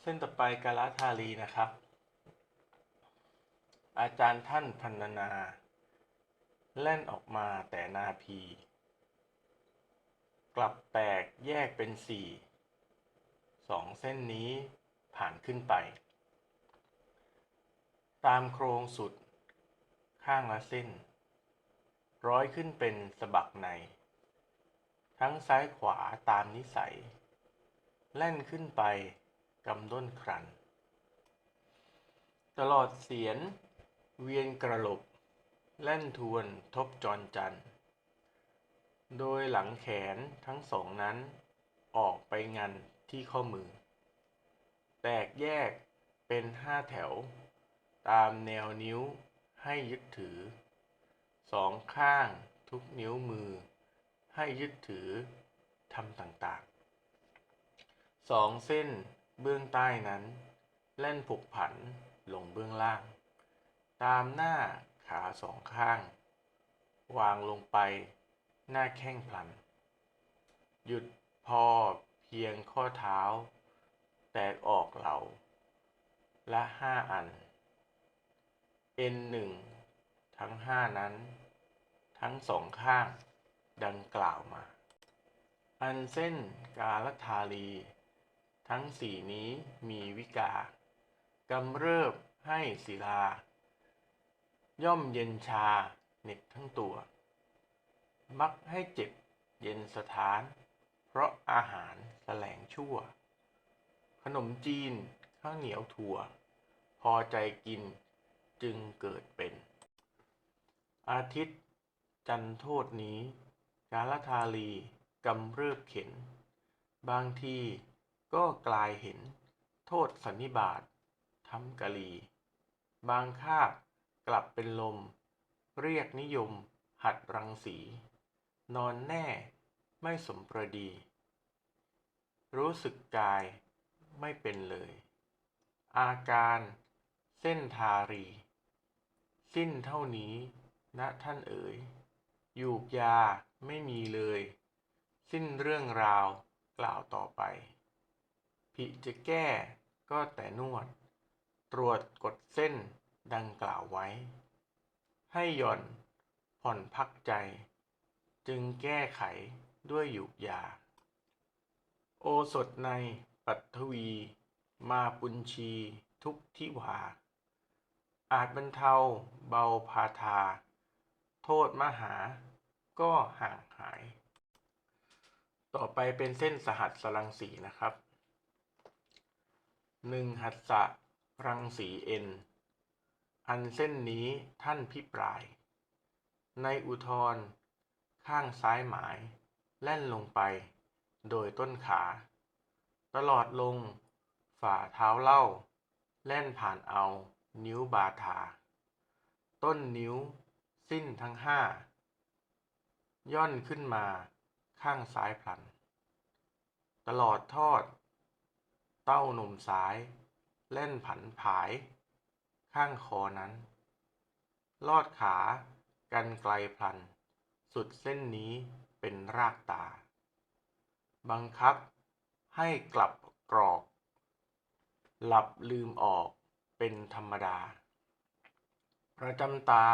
เส้นต่อไปกาลาทารีนะครับ อาจารย์ท่านพันนา แล่นออกมาแต่นาพี กลับแตกแยกเป็นสี่สองเส้นนี้ผ่านขึ้นไป ตามโครงสุด ข้างละเส้น ร้อยขึ้นเป็นสะบักใน ทั้งซ้ายขวาตามนิสัย แล่นขึ้นไป กำด้นครัน ตลอดเสียน เวียนกระหลบ แล่นทวนทบจรจัน โดยหลังแขนทั้งสองนั้น ออกไปงันที่ข้อมือ แตกแยกเป็นห้าแถว ตามแนวนิ้วให้ยึดถือ สองข้างทุกนิ้วมือ ให้ยึดถือทำต่างๆสองเส้น เบื้องใต้นั้น เล่นผุกผันลงเบื้องล่าง ตามหน้าขาสองข้าง วางลงไปหน้าแข้งพลัน หยุดพอเพียงข้อเท้า แตกออกเหล่าละห้าอัน เอ็นหนึ่งทั้งห้านั้น ทั้งสองข้างดังกล่าวมา อันเส้นกาลทาลี ทั้งสี่นี้มีวิกากำเริบให้ศิลา ย่อมเย็นชาเหน็บทั้งตัว มักให้เจ็บเย็นสถาน เพราะอาหารแสลงชั่ว ขนมจีนข้าวเหนียวถั่ว พอใจกินจึงเกิดเป็น อาทิตย์จันโทษนี้ กาลทาลีกำเริบเข็น บางที ก็กลายเห็นโทษสันนิบาตทำกะลี บางคาบกลับเป็นลม เรียกนิยม หัดรังสี นอนแน่ไม่สมประดี รู้สึกกายไม่เป็นเลย อาการเส้นทารี สิ้นเท่านี้นะท่านเอ๋ยยูกยาไม่มีเลย สิ้นเรื่องราวกล่าวต่อไป ผิจะแก้ก็แต่นวด ตรวจกดเส้นดังกล่าวไว้ ให้หย่อนผ่อนพักใจ จึงแก้ไขด้วยหยูกยา โอสถในปัทวี มาปุญชีทุกทิวา อาจบรรเทาเบาพาทา โทษมหา ก็ห่างหาย ต่อไปเป็นเส้นสหัสสรังสีนะครับ หนึ่งหัสสะรังสีเอ็น อันเส้นนี้ท่านพิปราย ในอุทธรข้างซ้ายหมาย แล่นลงไป โดยต้นขา ตลอดลง ฝ่าเท้าเล่า แล่นผ่านเอานิ้วบาทา ต้นนิ้ว สิ้นทั้งห้า ย่อนขึ้นมาข้างซ้ายพลัน ตลอดทอด เต้านมซ้าย เล่นผันผาย ข้างคอนั้น ลอดขากันไกลพลัน สุดเส้นนี้เป็นรากตา บังคับให้กลับกรอก หลับลืมออกเป็นธรรมดา ประจำตา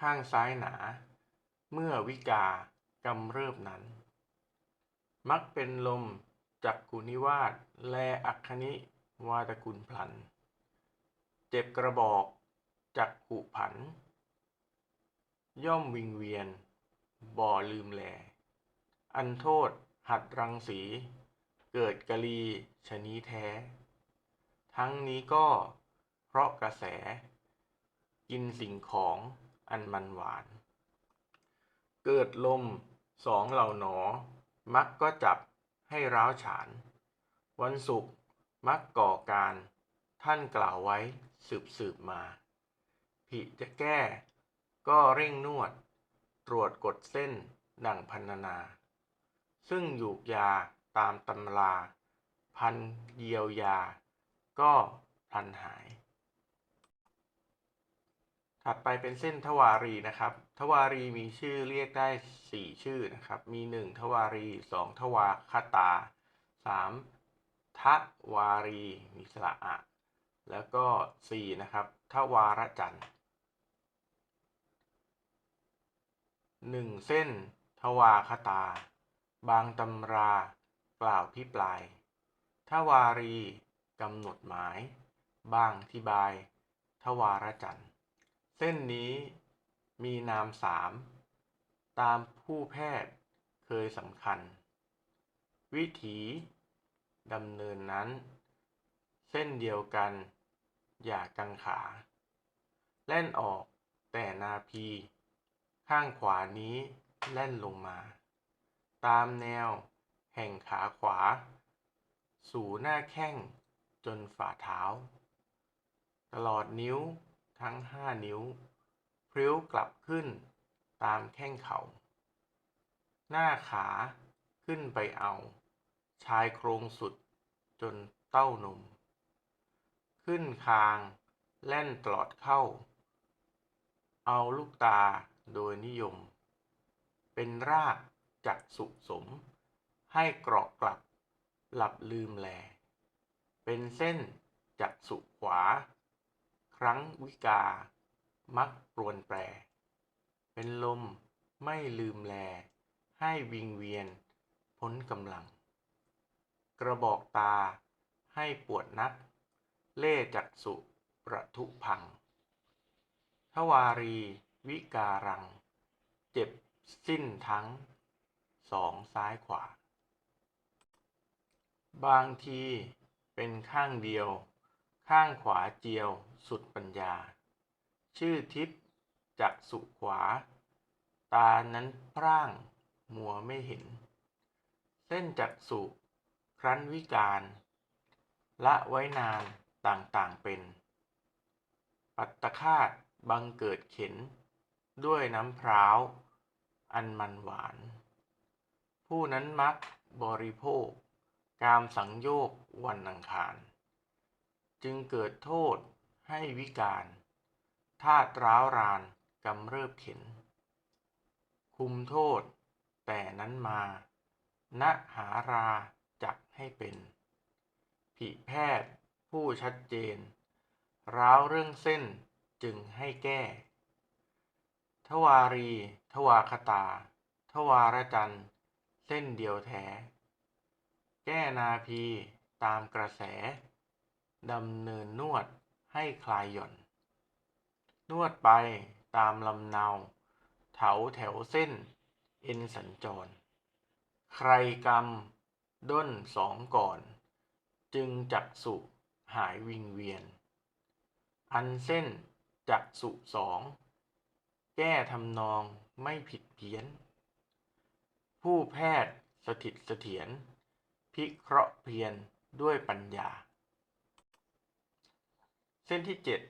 ข้างซ้ายหนา เมื่อวิกากำเริบนั้น มักเป็นลม จักกุนิวาสแลอัคคณิวาตกุลพลัน เจ็บกระบอก จักขุผัน ย่อมวิงเวียน บ่อลืมแล อันโทษหัดรังสี เกิดกะลีชะนีแท้ ทั้งนี้ก็เพราะกระแส กินสิ่งของอันมันหวาน เกิดลมสองเหล่าหนอ มักก็จับ ให้ร้าวฉาน วันศุกร์มักก่อการ ท่านกล่าวไว้สืบสืบมา ผิจะแก้ ก็เร่งนวด ตรวจกดเส้นดังพันนา ซึ่งอยู่ยาตามตำรา พันเยียวยา ก็พลันหาย ถัดไปเป็นเส้นทวารีนะครับ ทวารีมีชื่อเรียกได้สี่ชื่อนะครับ มีหนึ่งทวารีสองทวาคตาสามทวารีมีสระอะแล้วก็สี่นะครับทวารจันทร์หนึ่งเส้น ทวาคตา บางตำรากล่าวพิปราย ทวารีกำหนดหมาย บางอธิบาย ทวารจันทร์เส้นนี้ มีนามสามตามผู้แพทย์เคยสำคัญ วิถีดำเนินนั้น เส้นเดียวกัน อย่ากังขา แล่นออกแต่นาพี ข้างขวานี้แล่นลงมา ตามแนวแห่งขาขวา สู่หน้าแข้งจนฝ่าเท้า ตลอดนิ้วทั้งห้านิ้ว พริ้วกลับขึ้นตามแข้งเขา หน้าขาขึ้นไปเอา ชายโครงสุดจนเต้านม ขึ้นคางแล่นตลอดเข้า เอาลูกตาโดยนิยม เป็นรากจักสุสม ให้กรอกกลับ หลับลืมแล เป็นเส้นจักสุขวา ครั้งวิกา มักปรวนแปร เป็นลมไม่ลืมแล ให้วิงเวียน พ้นกำลัง กระบอกตาให้ปวดนัก เล่จักสุประทุพัง ทวารีวิการัง เจ็บสิ้นทั้งสองซ้ายขวา บางทีเป็นข้างเดียว ข้างขวาเจียวสุดปัญญา ชื่อทิพย์จักสุขวา ตานั้นพร่างมัวไม่เห็น เส้นจักสุครั้นวิการ ละไว้นานต่างๆเป็น ปัตตคาตบังเกิดเข็น ด้วยน้ำพร้าว อันมันหวาน ผู้นั้นมักบริโภค กามสังโยกวันอังคาร จึงเกิดโทษให้วิการ ธาตุร้าวรานกำเริบเข็น คุมโทษ แต่นั้นมาณหาราจักให้เป็นผิแพทย์ ผู้ชัดเจน ร้าวเรื่องเส้นจึงให้แก้ ทวารี ทวาคตา ทวารจันเส้นเดียวแท้ แก้นาพีตามกระแส ดำเนินนวดให้คลายหย่อน นวดไปตามลำเนาเถาแถวเส้น เอ็นสัญจร ใครกำด้นสองก่อน จึงจักสุหายวิงเวียน อันเส้นจักสุสอง แก้ทำนองไม่ผิดเพี้ยน ผู้แพทย์สถิตเสถียรพิเคราะห์เพียรด้วยปัญญา เส้นที่เจ็ด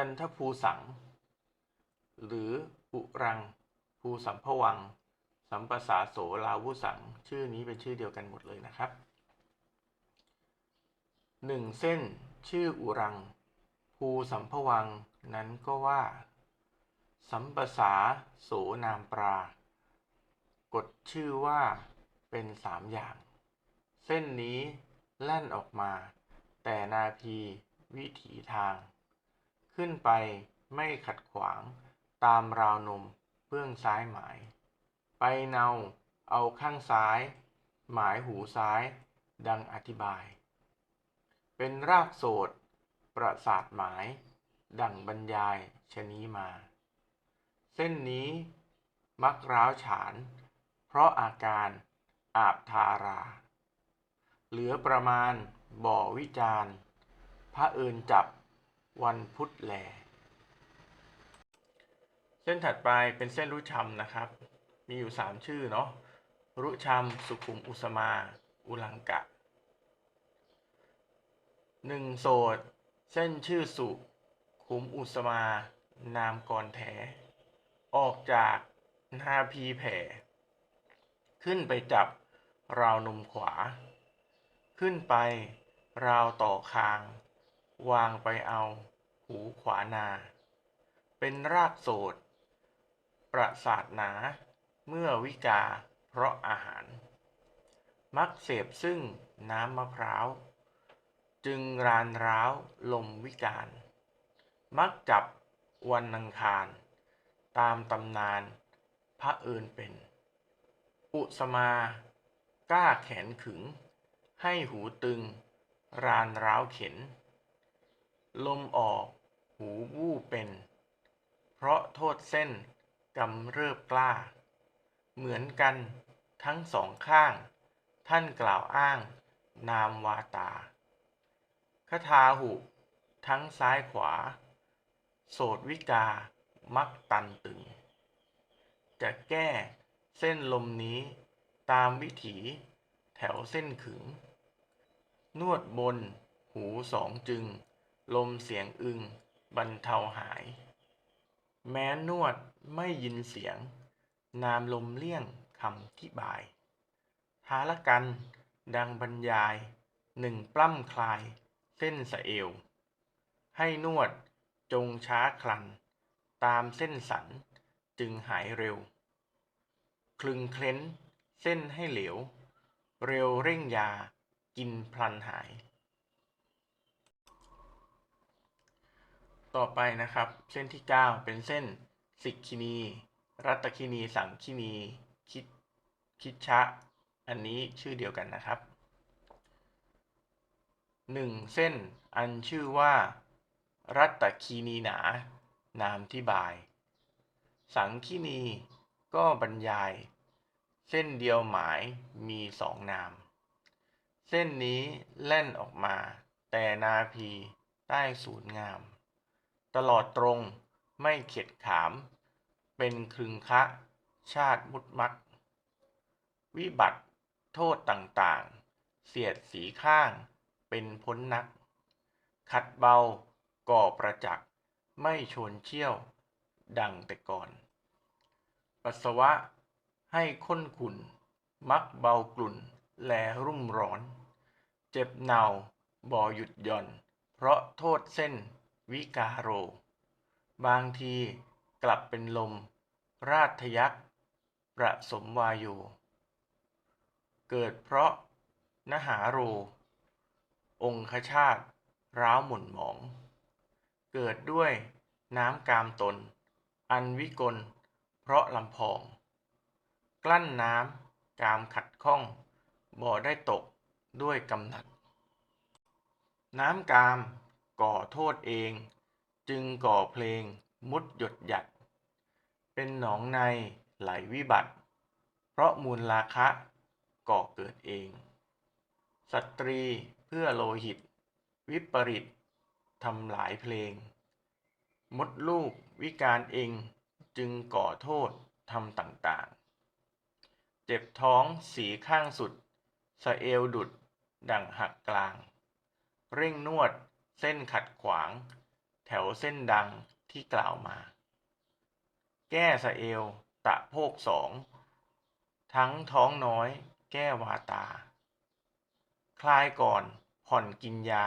จันทภูสัง หรืออุรังภูสัมภวัง สัมปสาโสลาวุสัง ชื่อนี้เป็นชื่อเดียวกันหมดเลยนะครับหนึ่งเส้นชื่ออุรัง ภูสัมภวังนั้นก็ว่า สัมปสาโสนามปรากฎชื่อว่าเป็นสามอย่าง เส้นนี้แล่นออกมา แต่นาพีวิถีทาง ขึ้นไปไม่ขัดขวางตามราวนมเบื้องซ้ายหมาย ไปเนาเอาข้างซ้าย หมายหูซ้าย ดังอธิบาย เป็นรากโสดประสาทหมาย ดังบรรยายชนี้มา เส้นนี้มักร้าวฉาน เพราะอาการอาบทารา เหลือประมาณบ่อวิจารณ์พระเอิญจับ วันพุธแล เส้นถัดไปเป็นเส้นรุชัมนะครับ มีอยู่สามชื่อเนาะ รุชัมสุขุมอุสมา อุลังกะหนึ่งโสด เส้นชื่อสุขุมอุสมา นามกรแท้ ออกจากนาพีแผ่ ขึ้นไปจับราวนมขวา ขึ้นไปราวต่อคาง วางไปเอา หูขวานา เป็นรากโสด ประสาทหนา เมื่อวิกาเพราะอาหาร มักเสพซึ่งน้ำมะพร้าว จึงรานร้าวลมวิการ มักจับวันอังคาร ตามตำนานพระเอิญเป็น อุสมากล้าแขนขึง ให้หูตึง รานร้าวเข็น ลมออก หูวู้เป็น เพราะโทษเส้นกำเริบกล้า เหมือนกันทั้งสองข้าง ท่านกล่าวอ้าง นามวาตาคทาหุ ทั้งซ้ายขวา โสดวิกา มักตันตึง จะแก้เส้นลมนี้ตามวิถีแถวเส้นขึง นวดบนหูสองจึง ลมเสียงอึง บรรเทาหาย แม้นวดไม่ยินเสียง นามลมเลี่ยงคำที่บาย ท้าละกันดังบรรยายหนึ่งปล้ำคลายเส้นสะเอว ให้นวดจงช้าคลัน ตามเส้นสันจึงหายเร็ว คลึงเคล้นเส้นให้เหลว เร็วเร่งยากินพลันหาย ต่อไปนะครับ เส้นที่ 9 เป็นเส้นสิกคินี รัตตคินี สังคินี คิดคิดชะ อันนี้ชื่อเดียวกันนะครับหนึ่งเส้นอันชื่อว่า รัตตคีนีหนา นามที่บาย สังคินีก็บรรยาย เส้นเดียวหมายมีสองนาม เส้นนี้แล่นออกมา แต่นาพีใต้ศูนย์งาม ตลอดตรงไม่เข็ดขาม เป็นครึงคะชาติมุดมัก วิบัติโทษต่างๆ เสียดสีข้างเป็นพ้นนัก ขัดเบาก่อประจักษ์ไม่ชนเชี่ยว ดังแต่ก่อน ปัสสาวะให้ข้นขุนมักเบากลุ่นแลรุ่มร้อน เจ็บเนาบ่อหยุดหย่อน เพราะโทษเส้น วิกาโร บางทีกลับเป็นลม ราชยักษ์ประสมวายุเกิดเพราะนหาโร องคชาติร้าวหม่นหมอง เกิดด้วยน้ำกามตน อันวิกล เพราะลำพอง กลั้นน้ำกามขัดข้อง บ่อได้ตกด้วยกำหนัด น้ำกาม ก่อโทษเอง จึงก่อเพลงมุดหยดหยัด เป็นหนองในไหลวิบัติ เพราะมูลราคะก่อเกิดเอง สตรีเพื่อโลหิต วิปริตทำหลายเพลง มดลูกวิการเองจึงก่อโทษทำต่างๆ เจ็บท้องสีข้างสุด สะเอวดุด ดั่งหักกลาง เร่งนวด เส้นขัดขวาง แถวเส้นดังที่กล่าวมา แก้สะเอว ตะโพกสอง ทั้งท้องน้อย แก้วาตา คลายก่อนผ่อนกินยา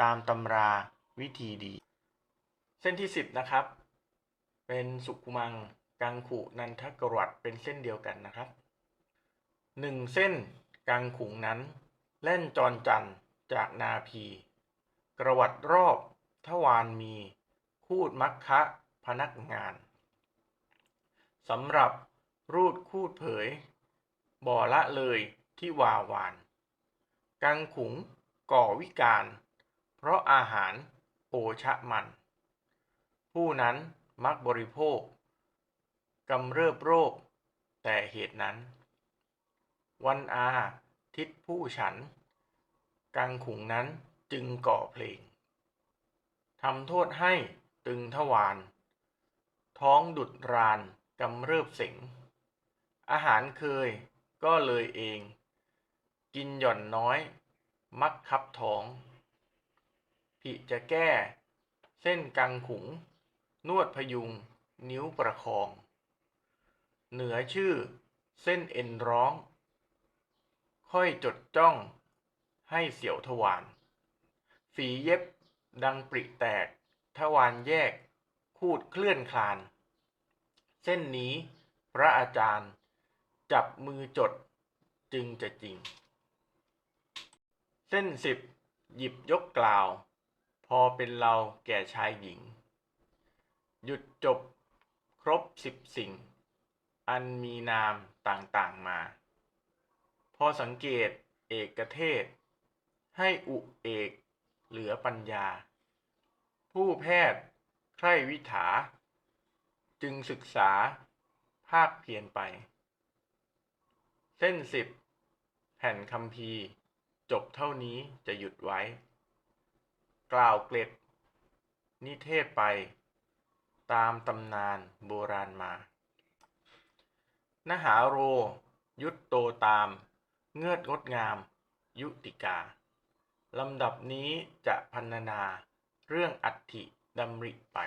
ตามตำราวิธีดี เส้นที่สิบนะครับ เป็นสุกุมัง กังขุนันทกรวัตเป็นเส้นเดียวกันนะครับหนึ่งเส้นกังขุงนั้น เล่นจรจันจากนาพี กระวัดรอบทวารมีคูดมัคคะพนักงานสำหรับรูดคูดเผย บ่อละเลยที่วาวาน กังขุงก่อวิการ เพราะอาหารโอชะมัน ผู้นั้นมักบริโภคกำเริบโรค แต่เหตุนั้น วันอาทิตผู้ฉัน กังขุงนั้น จึงก่อเพลงทำโทษให้ตึงทวาร ท้องดุดรานกำเริบเสงอาหารเคยก็เลยเอง กินหย่อนน้อย มักคับท้อง ผิจะแก้ เส้นกังขุง นวดพยุง นิ้วประคอง เหนือชื่อ เส้นเอ็นร้อง ค่อยจดจ้อง ให้เสียวทวาร ฝีเย็บ ดังปริแตก ทวารแยก คูดเคลื่อนคลาน เส้นนี้พระอาจารย์ จับมือจดจึงจะจริง เส้นสิบหยิบยกกล่าว พอเป็นเราแก่ชายหญิง หยุดจบครบสิบสิ่ง อันมีนามต่างๆมา พอสังเกตเอกเทศ ให้อุเอก เหลือปัญญา ผู้แพทย์ใคร่วิถา จึงศึกษาภาคเพียรไป เส้นสิบแผ่นคัมภีจบเท่านี้จะหยุดไว้ กล่าวเกล็ด นิเทศไปตามตำนานโบราณมา นหาโร ยุตโตตาม เงือดงดงาม ยุติกา ลำดับนี้จะพรรณนาเรื่องอัฐิดำริไป